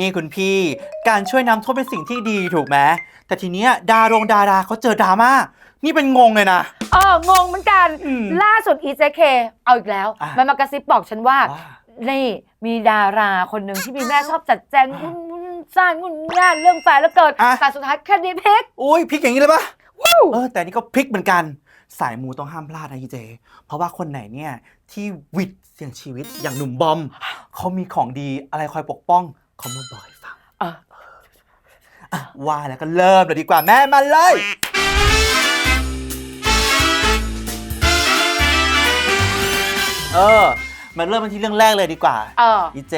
นี่คุณพี่ การช่วยน้ำท่วมเป็นสิ่งที่ดีถูกไหมแต่ทีเนี้ยดารงดาราเขาเจอดราม่านี่เป็นงงเลยนะ เอองงเหมือนกัน อืมล่าสุด EJK เอาอีกแล้ว อะ มันมากระซิบบอกฉันว่า ว่า นี่มีดาราคนหนึ่งที่มีแม่ชอบจัดแจงอะงุ่นงุ่นสร้างงุ่นงานเรื่องแฟนแล้วเกิดอะ แต่สุดท้ายคดีพลิกอุ้ยพลิกอย่างนี้เลยปะวู้ เออแต่นี่ก็พลิกเหมือนกัน สายมูต้องห้ามพลาดนะพี่เจ เพราะว่าคนไหนเนี่ยที่วิทย์เสี่ยงชีวิตอย่างหนุ่มบอมเขามีของดีอะไรคอยปกป้อง เขามาบอกให้ฟังเอออะว่าแล้วก็เริ่มเลยดีกว่าแม่มาเลย เออมาเริ่มกันที่เรื่องแรกเลยดีกว่าเออพี่เจ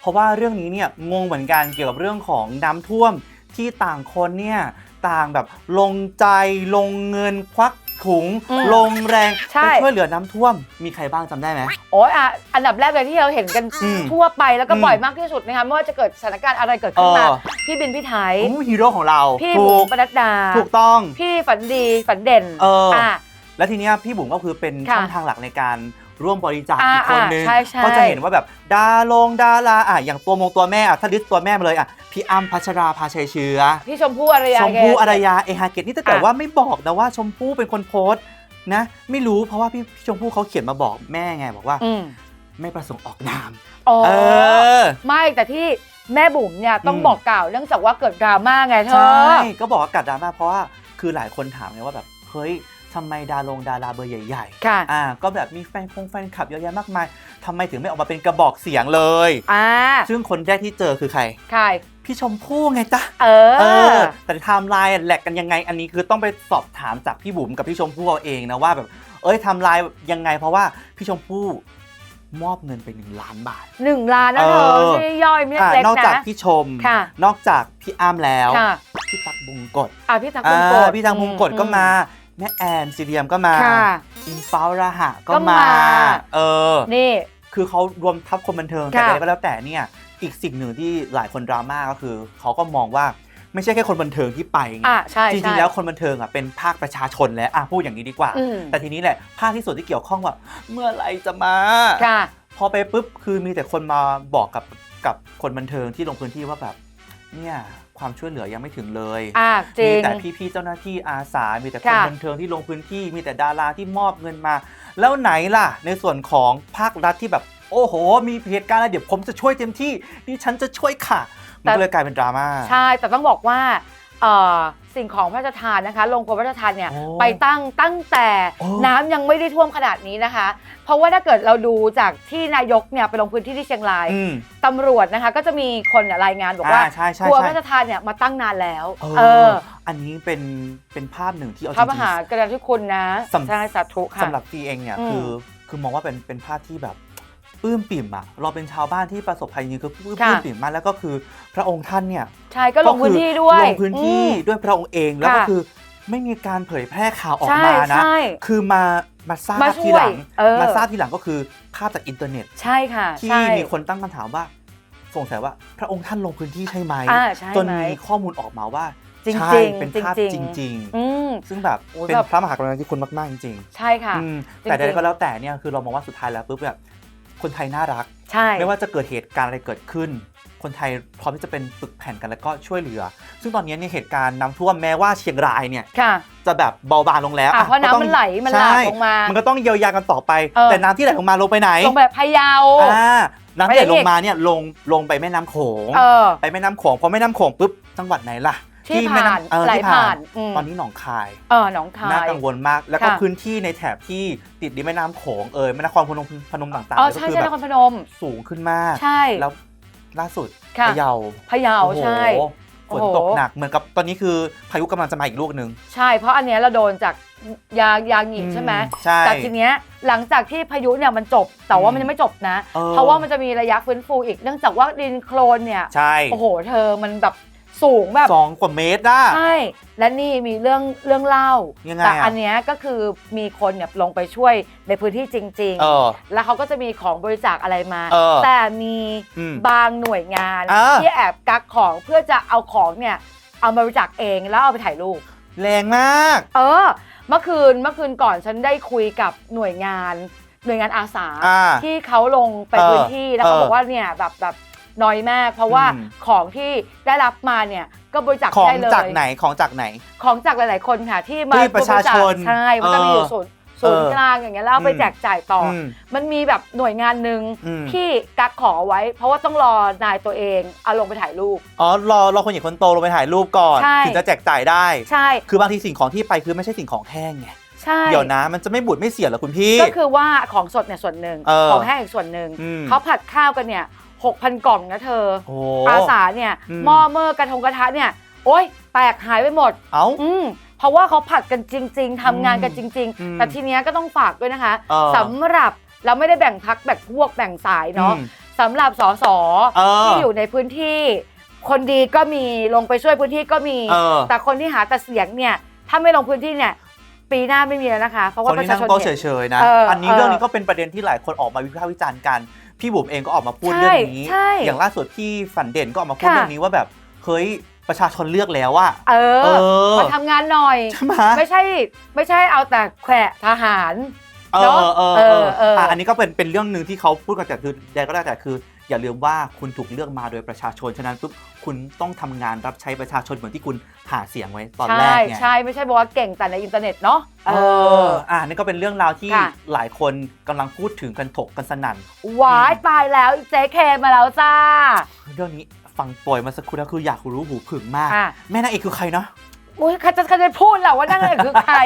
เพราะว่าเรื่องนี้เนี่ยงงเหมือนกันเกี่ยวกับเรื่องของน้ำท่วมที่ต่างคนเนี่ยต่างแบบลงใจลงเงินควัก ถุงอืมลงแรงใช่ ไปช่วยเหลือน้ำท่วมมีใครบ้างจำได้ไหม โอ้ยอะอันดับแรกเลยที่เราเห็นกันอืมทั่วไปแล้วก็อืมบ่อยมากที่สุดนะคะไม่ว่าจะเกิดสถานการณ์อะไรเกิดขึ้นมา เออ พี่บินพี่ไทยโอ้ฮีโร่ของเราพี่ถูบุ๋มกปนัดดา ถูกต้อง พี่ฝันดีฝันเด่นเอออ่อะแล้วทีเนี้ยพี่บุ๋มก็คือเป็นค่ะช่องทางหลักในการ ร่วมบริจาคอ่าอีกคนนึงอ่าใช่ใช่ ก็จะเห็นว่าแบบดาลงดาราอะอย่างตัวมงตัวแม่อะถ้าลิสต์ตัวแม่มาเลยอะพี่อ้ำพัชราภาชัยเชื้อ พี่ชมพู่อารยาชมพู่แก อารยาเอฮาเกตนี่แต่แต่อะ ว่าไม่บอกนะว่าชมพู่เป็นคนโพสต์นะ ไม่รู้เพราะว่าพี่พี่ชมพู่เขาเขียนมาบอกแม่ไงบอกว่า อืมไม่ประสงค์ออกนาม อ๋อ เออ ไม่แต่ที่แม่บุ๋มเนี่ยต้องอืม บอกกล่าวเนื่องจากว่าเกิดดราม่าไงเธใช่อก็บอกว่ากัดดราม่าเพราะว่าคือหลายคนถามไงว่าแบบเฮ้ย ทำไมดาลงดาราเบอร์ใหญ่ๆ ค่ะ อ่า ก็แบบมีแฟนคงแฟนคลับเยอะแยะมากมายทำไมถึงไม่ออกมาเป็นกระบอกเสียงเลย อ่าซึ่งคนแรกที่เจอคือใคร ใครพี่ชมพู่ไงจ๊ะ เอเออ อ แต่ไทม์ไลน์แหลกกันยังไง อันนี้คือต้องไปสอบถามจากพี่บุ๋มกับพี่ชมพู่เอาเองนะว่าแบบ เอ้ยไทม์ไลน์ยังไง เพราะว่าพี่ชมพู่มอบเงินไปหนึ่งล้านบาท หนึ่งล้านนะเธอเออ ไม่ใช่ย่อยไม่อ่าเล็กนอกจากนะ พี่ชม ค่ะ นอกจากพี่อ้ำแล้ว ค่ะพี่ตักบุงกฎอะพี่ตักอ่บุญกาดพี่ตักบุงกฎก็มา แม่แอนซีเรียมก็มาค่ะอิงฟ้าวราหะก็ก็มา มา เออ นี่ คือเขารวมทัพคนบันเทิงแต่ค่ะใดก็แล้วแต่เนี่ย อีกสิ่งหนึ่งที่หลายคนดราม่าก็คือ เขาก็มองว่าไม่ใช่แค่คนบันเทิงที่ไปไงอะใช่จริใช่งๆแล้วคนบันเทิงอะเป็นภาคประชาชนแล้วอะพูดอย่างนี้ดีกว่า อืมแต่ทีนี้แหละภาคที่ส่วนที่เกี่ยวข้องว่า เมื่อไหรจะมา ค่ะ พอไปปุ๊บคือมีแต่คนมาบอกกับกับคนบันเทิงที่ลงพื้นที่ว่าแบบ เนี่ย ความช่วยเหลือยังไม่ถึงเลยอะจริมีง แต่พี่ๆเจ้าหน้าที่อาสา มีแต่คนค่ะ บันเทิงที่ลงพื้นที่ มีแต่ดาราที่มอบเงินมา แล้วไหนล่ะ ในส่วนของภาครัฐที่แบบ โอ้โห มีเหตุการณ์อะไรเดี๋ยวผมจะช่วยเต็มที่นี่ฉันจะช่วยค่ะ มันก็เลยกลายเป็นดราม่า ใช่ แต่ต้องบอกว่า เอ่อสิ่งของพระราชทานนะคะลงกรมพระราชทานเนี่ยโอ้ไปตั้งตั้งแต่โอ้ น้ำยังไม่ได้ท่วมขนาดนี้นะคะ เพราะว่าถ้าเกิดเราดูจากที่นายกเนี่ยไปลงพื้นที่ที่เชียงรายอืมตำรวจนะคะ ก็จะมีคนเนี่ยรายงานบอกว่าอ่าใช่ใช่ครัวพใช่ระราชทานเนี่ยมาตั้งนานแล้ว เอเออออันนี้เป็นเป็นภาพหนึ่งที่เอาพระจมริงหากรุณาธิคุณนะสำ ใช่สาธุค่ะๆสำหรับตีเองเนี่ยอืมคือคือมองว่าเป็นเป็นภาพที่แบบ ปลื้มปิ่มอะเราเป็นชาวบ้านที่ประสบภัยจริงๆคือปลื้มค่ะ ปลื้มปิ่มมากแล้วก็คือพระองค์ท่านเนี่ยใช่ก็ลงพื้นที่ด้วยลงพื้นที่อืม ด้วยพระองค์เองแล้วก็ค่ะ คือไม่มีการเผยแพร่ข่าวออกใช่มานะ ใช่ คือมามาทราบมาช่วยทีหลังเออ มาทราบทีหลังก็คือภาพจากอินเทอร์เน็ต ใช่ค่ะที่ใช่มีคนตั้งคำถามว่า สงสัยว่าพระองค์ท่านลงพื้นที่ใช่ไหม อ่าใช่จนไหม มีข้อมูลออกมาว่าจริงๆใช่เป็นภาพจจริงๆริง อืม ๆ ซึ่งแบบโอ้ยเป็นแบบ พระมหากรุณาธิคุณมาก ๆ จริงใช่ค่ะ ๆอืมจริงๆแต่ใดๆก็แล้วแต่เนี่ยคือเรามองว่าสุดท้ายแล้วปุ๊บแบบ คนไทยน่ารัก ใช่ ไม่ว่าจะเกิดเหตุการณ์อะไรเกิดขึ้น คนไทยพร้อมที่จะเป็นปึกแผ่นกันแล้วก็ช่วยเหลือ ซึ่งตอนนี้เนี่ยเหตุการณ์น้ำท่วมแม้ว่าเชียงรายเนี่ยค่ะ จะแบบเบาบางลงแล้วอะเพราะก็ต้องน้ำมันไหลมันหลากใช่ลงมามันก็ต้องเยียวยากันต่อไป เออ แต่น้ำที่ไหลลงมาลงไปไหนลงแบบพะเยา อ่าน้ำที่ไหลไปไหนลอีงกมาเนี่ยลงลงไปแม่น้ำโขง เออ ไปแม่น้ำโขงพอแม่น้ำโขงปุ๊บจังหวัดไหนล่ะ ที่แม่ผ่านำเออไหลที่ผ่านอืม ตอนนี้หนองคาย เออหนองคาน่ายกังวลมาก แล้วก็ค่ะ พื้นที่ในแถบที่ติดริมแม่น้ำโขงเอยแม่นครพนมพนมต่างๆอ๋อก็ใช่คือใช่แบนบครพนม สูงขึ้นมาก ใช่ แล้วล่าสุดค่ะ พะเยาพะเยาโอ้โหใช่ฝโอ้นโห ตกหนักเหมือนกับตอนนี้คือพายุกำลังจะมาอีกลูกหนึ่งใช่ เพราะอันเนี้ยเราโดนจากยายาหงิใช่ไหมใช่ แต่ทีเนี้ยหลังจากที่พายุเนี่ยมันจบ แต่ว่าอืมมันยังไม่จบนะ เออ เพราะว่ามันจะมีระยะฟื้นฟูอีก เนื่องจากว่าดินโคลนเนี่ย ใช่ โอ้โห เธอมันแบบ สูงแบบสองกว่าเมตรอะใช่และนี่มีเรื่องเรื่องเล่ายังไงแต่อะ อันเนี้ยก็คือมีคนเนี่ยลงไปช่วยในพื้นที่จริง เออ ๆ แล้วเขาก็จะมีของบริจาคอะไรมา เออแต่มีอืมบางหน่วยงานอ่า ที่แอบกักของเพื่อจะเอาของเนี่ยเอามาบริจาคเองแล้วเอาไปถ่ายรูป แรงมาก เออ เมื่อคืนเมื่อคืนก่อนฉันได้คุยกับหน่วยงานหน่วยงานอาสา อ่าที่เขาลงไปเออพื้นที่แล้วเขาเออบอกว่าเนี่ยแบบแบบ น้อยมาก เพราะว่าอืม ของที่ได้รับมาเนี่ยก็บริจาคของได้เลยจากไหนของจากไหน ของจากหลาย ๆ คนค่ะที่มาที่ประชาชนบริจคใช่มันจะมีอยู่เออศูนย์ศูนย์เออกลางอย่างเงี้ยแล้วเอาไปอืม แจกจ่ายต่ออ ม มันมีแบบหน่วยงานหนึ่งอืม ที่กักขอไว้ เพราะว่าต้องรอนายตัวเองเอาลงไปถ่ายรูป อ๋อรอรอคนใหญ่คนโตลงไปถ่ายรูปก่อนใช่ ถึงจะแจกจ่ายได้ ใช่คือบางทีสิ่งของที่ไปคือไม่ใช่สิ่งของแห้งไงใช่เดี๋ยวนะมันจะไม่บูดไม่เสียเหรอคุณพี่ ก็คือว่าของสดเนี่ยส่วนหนึ่งเออของแห้งอีกส่วนหนึ่งอืมเขาผัดข้าวกันเนี่ย หกพันกล่องนะเธอโอ้อาสาเนี่ยอืม หม้อเมื่อกระทงกระทะเนี่ย โอ๊ยแตกหายไปหมด เอ้า อืมเพราะว่าเขาผัดกันจริง ๆทำงานกันจริง อืมๆ แต่ทีเนี้ยก็ต้องฝากด้วยนะคะเออสำหรับเราไม่ได้แบ่งพักแบ่งพวกแบ่งสายเนาะอืมสำหรับสสเออ ที่อยู่ในพื้นที่ คนดีก็มีลงไปช่วยพื้นที่ก็มี เออแต่คนที่หาแต่เสียงเนี่ย ถ้าไม่ลงพื้นที่เนี่ย ปีหน้าไม่มีแล้วนะคะ เพราะคว่านปที่ระชานั่งชนโต๊ะเห็นเฉยๆนะ เอออัอันนี้เออ เรื่องนี้ก็เป็นประเด็นที่หลายคนออกมาวิพากษ์วิจารณ์กัน พี่บุ๋มเองก็ออกมาพูดใช่เรื่องนี้ใช่ อย่างล่าสุดที่ฝันเด่นก็ออกมาพูดค่ะ เรื่องนี้ว่าแบบเฮ้ยประชาชนเลือกแล้วว่าเอเอออมาทำงานหน่อย ใช่ไหมไม่ใช่ไม่ใช่เอาแต่แขวะทหาร เอเนออะเออเอเอออเอออะอันนี้ก็เป็นเป็นเรื่องหนึ่งที่เขาพูดกันแต่คือใดก็ได้แต่คือ อย่าลืมว่าคุณถูกเลือกมาโดยประชาชน ฉะนั้นปุ๊บคุณต้องทำงานรับใช้ประชาชนเหมือนที่คุณหาเสียงไว้ตอนแรใช่กไงใช่ ไม่ใช่บอกว่าเก่งแต่ในอินเทอร์เน็ตเนาะเอออะนี่ก็เป็นเรื่องราวที่ค่ะหลายคนกำลังพูดถึงกันถกกันสนั่นหวายตายแล้วเจ๊เคมาแล้วจ้า เรื่องนี้ฟังปล่อยมาสักครู่แล้วคืออยากรู้หูผึ่งมากอะแม่นางเอกคือใครเนาะอุ้ยใครจะใครจะพูดแหละว่านั่นคือใคร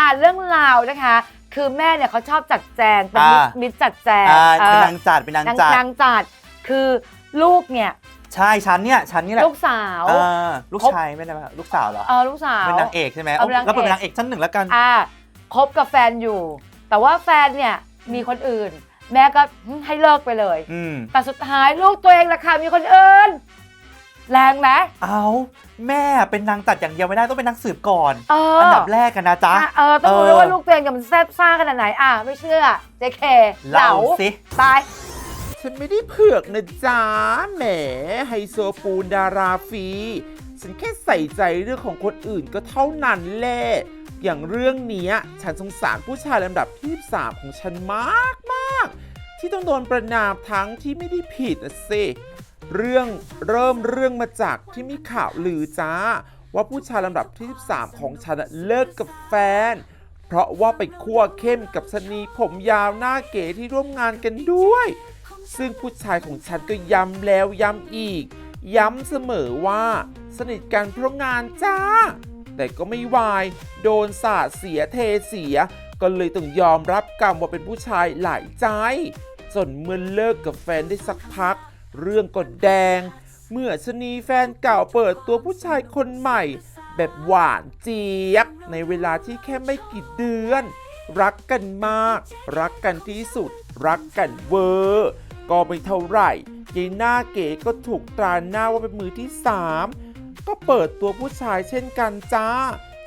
อ่านเรื่องราวนะคะ คือแม่เนี่ยเขาชอบจัดแจงเป็นมิตรอ่ามิตรจัดแจงอ่าเอเป็นอนางจัดเป็นนางนางจัดนางจัด คือลูกเนี่ยใช่ฉันเนี่ยฉันนี่แหละลูกสาว เออลูกครบชายไม่ได้ปะลูกสาวเหรอเออลูกสาวเป็นนางเอกใช่ไหมเอาเป็นนางเอก แล้วเป็นนางเอกชั้นหนึ่งแล้วกัน อ่าคบกับแฟนอยู่ แต่ว่าแฟนเนี่ยมีคนอื่น แม่ก็หึให้เลิกไปเลย อืมแต่สุดท้ายลูกตัวเองราคามีคนอื่น แรงไหมเอาแม่เป็นนางจัดอย่างเดียวไม่ได้ต้องเป็นนางสืบก่อน เอออัอันดับแรกกันนะจ๊ะเออต้องรู้เออด้วยว่าลูกตัวเองจะมันแซ่บซ่าขนาดไหนอะไม่เชื่อเจ๊เคเล่าสิ ตาย ฉันไม่ได้เผือกนะจ๊ะแหมไฮโซปูนดาราฟรีฉันแค่ใส่ใจเรื่องของคนอื่นก็เท่านั้นแหละอย่างเรื่องนี้ฉันสงสารผู้ชายลำดับที่3ของฉันมากมากที่ต้องโดนประนามทั้งที่ไม่ได้ผิดนะสิเรื่องเริ่มเรื่องมาจากที่มีข่าวลือจ้า ว่าผู้ชายลำดับที่ 13 ของฉันเลิกกับแฟน เพราะว่าไปคั่วเข้มกับชะนีผมยาวหน้าเก๋ที่ร่วมงานกันด้วย ซึ่งผู้ชายของฉันก็ย้ำแล้วย้ำอีก ย้ำเสมอว่า สนิทกันเพราะงานจ้า แต่ก็ไม่วาย โดนสาดเสียเทเสีย ก็เลยต้องยอมรับกรรมว่าเป็นผู้ชายหลายใจจนเมื่อเลิกกับแฟนได้สักพัก เรื่องก็แดง เมื่อชะนีแฟนเก่าเปิดตัวผู้ชายคนใหม่ แบบหวานเจี๊ยบในเวลาที่แค่ไม่กี่เดือน รักกันมาก รักกันที่สุด รักกันเวอร์ ก็ไม่เท่าไหร่ยายหน้าเก๋ก็ถูกตราหน้าว่าเป็นมือที่สามก็เปิดตัวผู้ชายเช่นกันจ้า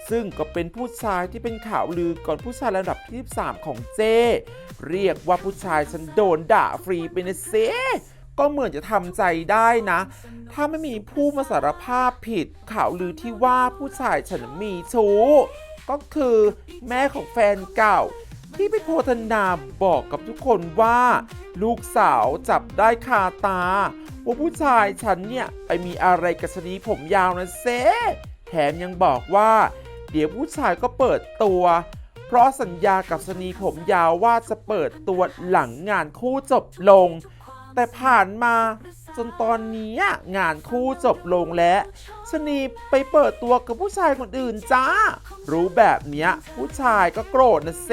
ซึ่งก็เป็นผู้ชายที่เป็นข่าวลือก่อนผู้ชายระดับที่13ของเจ เรียกว่าผู้ชายฉันโดนด่าฟรีไปนะเซก็เหมือนจะทำใจได้นะ ถ้าไม่มีผู้มาสารภาพผิด ข่าวลือที่ว่าผู้ชายฉันมีชู้ก็คือแม่ของแฟนเก่า ที่ไปโพธนาบอกกับทุกคนว่า ลูกสาวจับได้คาตา ว่าผู้ชายฉันเนี่ย ไปมีอะไรกับชนีผมยาวนะเซแถมยังบอกว่า เดี๋ยวผู้ชายก็เปิดตัว เพราะสัญญากับชนีผมยาวว่าจะเปิดตัวหลังงานคู่จบลง แต่ผ่านมาจนตอนนี้งานคู่จบลงแล้ว ชะนีไปเปิดตัวกับผู้ชายคนอื่นจ้า รู้แบบเนี้ย ผู้ชายก็โกรธนะเซ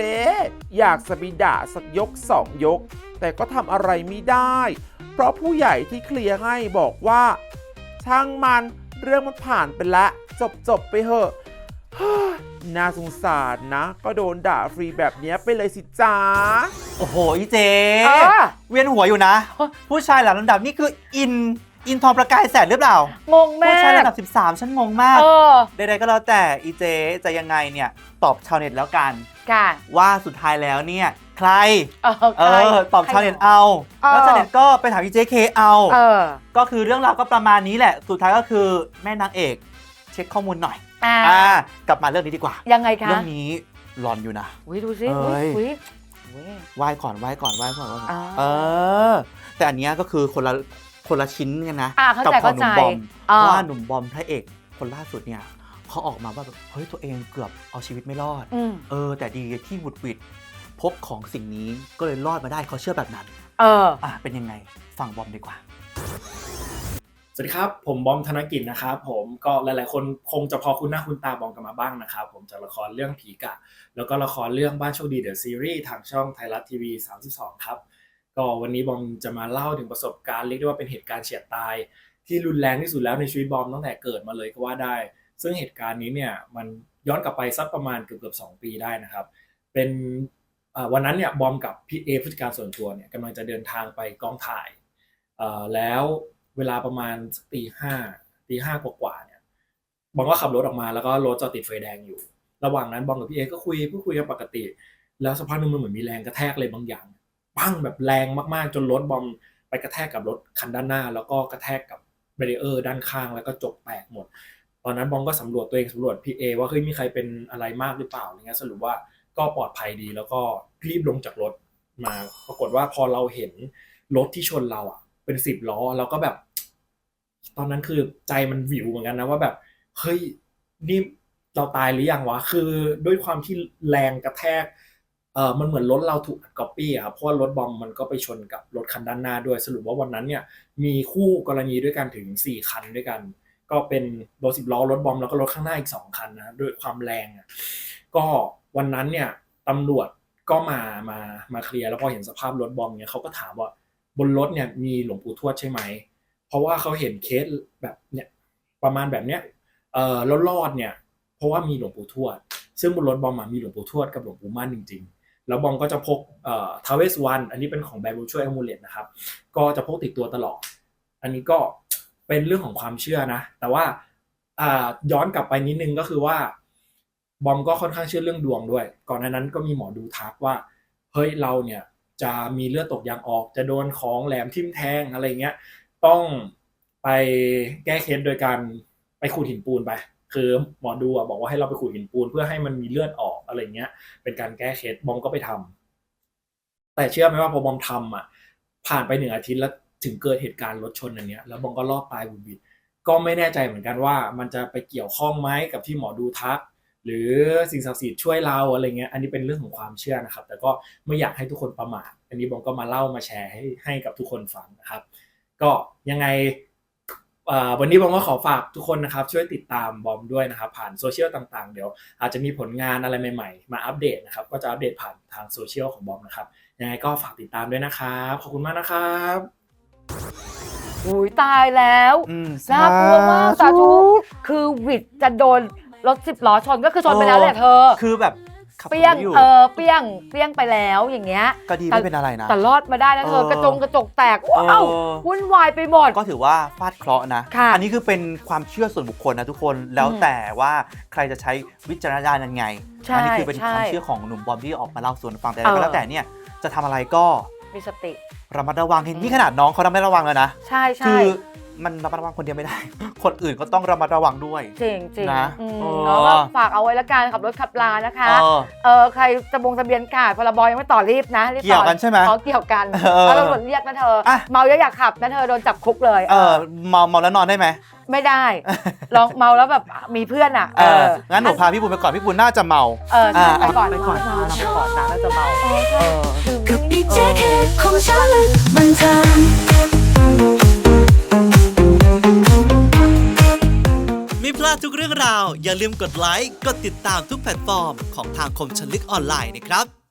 อยากสบิดาสักยกสองยก แต่ก็ทำอะไรไม่ได้ เพราะผู้ใหญ่ที่เคลียร์ให้บอกว่า ช่างมันเรื่องมันผ่านไปแล้ว จบจบๆไปเถอะน่าสงสารนะ ก็โดนด่าฟรีแบบเนี้ยไปเลยสิจ้า โอ้โหอีเจ เออ เวียนหัวอยู่นะ ผู้ชายหลังลำดับนี่คืออิน อินทองประกายแสนหรือเปล่างงแม่ผู้ชายระดับ 13 ฉันงงมาก เออใดๆก็แล้วแต่อีเจจะยังไงเนี่ยตอบชาวเน็ตแล้วกัน ค่ะว่าสุดท้ายแล้วเนี่ยใคร เออเอใคร อ ตอบชาวเน็ตเอา เออ แล้วชาวเน็ตก็ไปถามอีเจเคเอา เออก็คือเรื่องราวก็ประมาณนี้แหละ สุดท้ายก็คือแม่นางเอก เช็คข้อมูลหน่อย อ่าอ่ากลับมาเรื่องนี้ดีกว่า ยังไงคะเรื่องนี้หลอนอยู่นะ อุ้ยดูสิเอ้อุ้ยยอุ้ยอุ้ย ไหว้ก่อนไหว้ก่อนไหว้ก่อนไหว้ก่อนอ่า เออ แต่อันเนี้ยก็คือคนละ คนละชิ้นกันนะอ่าเข้าใจกัของหนุ่มบอมเข้าใจอ่า เพราะว่าหนุ่มบอมพระเอกคนล่าสุดเนี่ยเขาออกมาว่าแบบเฮ้ยตัวเองเกือบเอาชีวิตไม่รอด อืมเออ แต่ดีที่หวุดหวิดพบของสิ่งนี้ก็เลยรอดมาได้เขาเชื่อแบบนั้น เออ อะเป็นยังไงฟังบอมดีกว่า สวัสดีครับ ผมบอมธนกิจนะครับผมก็หลาย ๆ คนคงจะพอคุ้นหน้าคุ้นตาบอมกันมาบ้างนะครับ ผมจากละครเรื่องผีกะ แล้วก็ละครเรื่องบ้านโชคดีเดอะซีรีส์ทางช่องไทยรัฐทีวี 32 ครับ ก็วันนี้บอมจะมาเล่าถึงประสบการณ์เรียกได้ว่าเป็นเหตุการณ์เฉียดตาย ที่รุนแรงที่สุดแล้วในชีวิตบอมตั้งแต่เกิดมาเลยก็ว่าได้ ซึ่งเหตุการณ์นี้เนี่ยมันย้อนกลับไปสักประมาณเกือบเกือบสองปีได้นะครับ เป็นวันนั้นเนี่ยบอมกับพี่เอผู้จัดการส่วนตัวเนี่ยกำลังจะเดินทางไปกองถ่ายแล้วเวลาประมาณตีห้าตีห้ากว่าๆเนี่ยบอมก็ขับรถออกมาแล้วก็รถจอดติดไฟแดงอยู่ ระหว่างนั้นบอมกับพี่เอก็คุยพูดคุยกันปกติ แล้วสักพักนึงมันเหมือนมีแรงกระแทกอะไรบางอย่าง ปั้งแบบแรงมากๆ จนรถบอมไปกระแทกกับรถคันด้านหน้า แล้วก็กระแทกกับเบรีเออร์ด้านข้างแล้วก็จกแตกหมด ตอนนั้นบอมก็สำรวจตัวเองสำรวจพี่เอว่าเฮ้ยมีใครเป็นอะไรมากหรือเปล่าอะไรเงี้ยสรุปว่าก็ปลอดภัยดีแล้วก็รีบลงจากรถมาปรากฏว่าพอเราเห็นรถที่ชนเราอะ เป็นสิบล้อเราก็แบบ ตอนนั้นคือใจมันวิวเหมือนกันนะว่าแบบเฮ้ยนี่เราตายหรือยังวะคือด้วยความที่แรงกระแทก ออมันเหมือนรถเราถูกก๊อปปี้อะครับเพราะว่ารถบอมมันก็ไปชนกับรถคันด้านหน้าด้วย สรุปว่าวันนั้นเนี่ยมีคู่กรณีด้วยกันถึงสี่คันด้วยกัน ก็เป็นรถสิบล้อรถบอมแล้วก็รถข้างหน้าอีกสองคันนะด้วยความแรงอะก็วันนั้นเนี่ยตำรวจก็มามามาเคลียร์แล้วพอเห็นสภาพรถบอมเนี่ยเขาก็ถามว่าบนรถเนี่ยมีหลวงปู่ทวดใช่ไหม เพราะว่าเขาเห็นเคสแบบเนี่ยประมาณแบบเนี้ยเออแล้วรอดเนี่ยเพราะว่ามีหลวงปู่ทวด ซึ่งบนรถบอมอะมีหลวงปู่ทวดกับหลวงปู่มั่นจริง ๆ แล้วบอมก็จะพกเอ่อทาวเวสวันอันนี้เป็นของแบรนด์บูช่วยอมูเลตนะครับ ก็จะพกติดตัวตลอด อันนี้ก็เป็นเรื่องของความเชื่อนะ แต่ว่าอ่าย้อนกลับไปนิดนึงก็คือว่า บอมก็ค่อนข้างเชื่อเรื่องดวงด้วย ก่อนหน้านั้นก็มีหมอดูทักว่า เฮ้ยเราเนี่ยจะมีเลือดตกยางออก จะโดนของแหลมทิ่มแทงอะไรเงี้ย ต้องไปแก้เคล็ดโดยการไปขูดหินปูนไป คือหมอดูบอกว่าให้เราไปขูดหินปูนเพื่อให้มันมีเลือดออกอะไรเงี้ย เป็นการแก้เคล็ดบอมก็ไปทำแต่เชื่อไหมว่าพอบอมทำอะ ผ่านไปหนึ่งอาทิตย์แล้วถึงเกิดเหตุการณ์รถชนอันเนี้ย แล้วบอมก็รอดตายบุดบิดก็ไม่แน่ใจเหมือนกันว่า มันจะไปเกี่ยวข้องไหมกับที่หมอดูทัก หรือสิ่งศักดิ์สิทธิ์ช่วยเราอะไรเงี้ย อันนี้เป็นเรื่องของความเชื่อนะครับ แต่ก็ไม่อยากให้ทุกคนประมาทอันนี้บอมก็มาเล่ามาแชร์ให้ให้กับทุกคนฟังนะครับ ก็ยังไง วันนี้บอมก็ขอฝากทุกคนนะครับ ช่วยติดตามบอมด้วยนะครับ ผ่านโซเชียลต่างๆ เดี๋ยวอาจจะมีผลงานอะไรใหม่ๆ มาอัปเดตนะครับ ก็จะอัปเดตผ่านทางโซเชียลของบอมนะครับ ยังไงก็ฝากติดตามด้วยนะครับ ขอบคุณมากนะครับอุ้ยตายแล้วอืมน่ากลัวมากสาธุคือวิดจะโดนรถสิบล้อชนก็คือชนไปแล้วแหละเธอ คือแบบขับ เปี้ยงไม่อยู่ เออเปี้ยงเปี้ยงไปแล้วอย่างเงี้ยก็ดีไม่เป็นอะไรนะ แต่รอดมาได้นะเธอเออ กระจงกระจกแตกว้าวเออวุ่นวายไปหมด ก็ถือว่าฟาดเคราะห์นะ ค่ะอันนี้คือเป็นความเชื่อส่วนบุคคลนะทุกคนแล้วอืมแต่ว่าใครจะใช้วิจารณญาณยังไง ใช่อันี้คือเป็นใช่ความเชื่อของหนุ่มบอมที่ออกมาเล่าส่วนฟังแต่เออ ก็แล้วแต่เนี่ยจะทำอะไรก็มีสติ ระมัดระวังเห็นนี่ขนาดน้องเขาระมัดระวังแล้วนะ ใช่ใช่คือ มันระมัดระวังคนเดียวไม่ได้ คนอื่นก็ต้องระมัดระวังด้วย จริงจริงนะอืมเออแล้วก็ฝากเอาไว้ละกันขับรถขับลานะคะ เออ เออใครจะบงทะเบียนขาดพรบยังไม่ต่อรีบนะรีบต่อเกี่ยวกันใช่ไหมอ๋อเกี่ยวกันเออแล้วตำรวจเรียกนะเธออะเมาแล้วอยากขับนะเธอโดนจับคุกเลยเออเมาเมาแล้วนอนได้ไหมไม่ได้ ลองเมาแล้วแบบมีเพื่อนอะเอองั้นหนูพาพี่บุญไปก่อนพี่บุญน่าจะเมา เอออ่าไปก่อนไปก่อนนะไปก่อนนะน่าจะเมาเออเออ กับดีเจแขกของฉันบันเทิง ไม่พลาดทุกเรื่องราว อย่าลืมกดไลค์ กดติดตามทุกแพลตฟอร์มของทางคมชนลึกออนไลน์นะครับ